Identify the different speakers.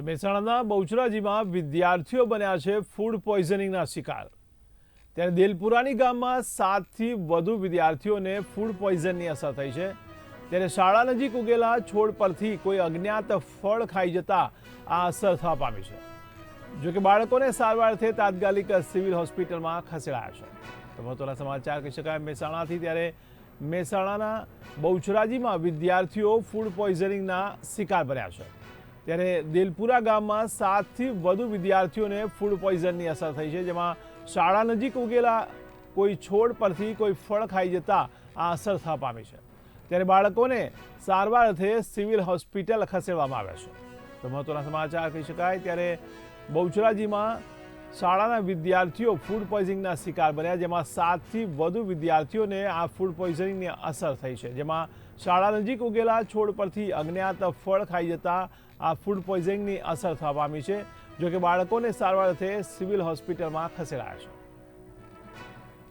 Speaker 1: તો મહેસાણાના બહુચરાજીમાં વિદ્યાર્થીઓ બન્યા છે ફૂડ પોઈઝનિંગના શિકાર. ત્યારે દેલપુરાની ગામમાં સાતથી વધુ વિદ્યાર્થીઓને ફૂડ પોઈઝનની અસર થઈ છે. ત્યારે શાળા નજીક ઉગેલા છોડ પરથી કોઈ અજ્ઞાત ફળ ખાઈ જતા આ અસર થવા પામી છે. જો કે બાળકોને સારવારથી તાત્કાલિક સિવિલ હોસ્પિટલમાં ખસેડાયા છે. તો મહત્વના સમાચાર કહી શકાય મહેસાણાથી. ત્યારે મહેસાણાના બહુચરાજીમાં વિદ્યાર્થીઓ ફૂડ પોઈઝનિંગના શિકાર બન્યા છે. ત્યારે દેલપુરા ગામમાં સાતથી વધુ વિદ્યાર્થીઓને ફૂડ પોઈઝનની અસર થઈ છે, જેમાં શાળા નજીક ઉગેલા કોઈ છોડ પરથી કોઈ ફળ ખાઈ જતા આ અસર થવા પામી છે. ત્યારે બાળકોને સારવાર અર્થે સિવિલ હોસ્પિટલ ખસેડવામાં આવ્યા છે. તો મહત્વના સમાચાર કહી શકાય, ત્યારે બહુચરાજીમાં શાળાના વિદ્યાર્થીઓ ફૂડ પોઈઝનિંગના શિકાર બન્યા, જેમાં સાતથી વધુ વિદ્યાર્થીઓને આ ફૂડ પોઈઝનિંગની અસર થઈ છે, જેમાં શાળા નજીક ઉગેલા છોડ પરથી અજ્ઞાત ફળ ખાઈ જતા આ ફૂડ પોઈઝનિંગની અસર થવા પામી છે, જોકે બાળકોને સારવાર અર્થે સિવિલ હોસ્પિટલમાં ખસેડાયા છે.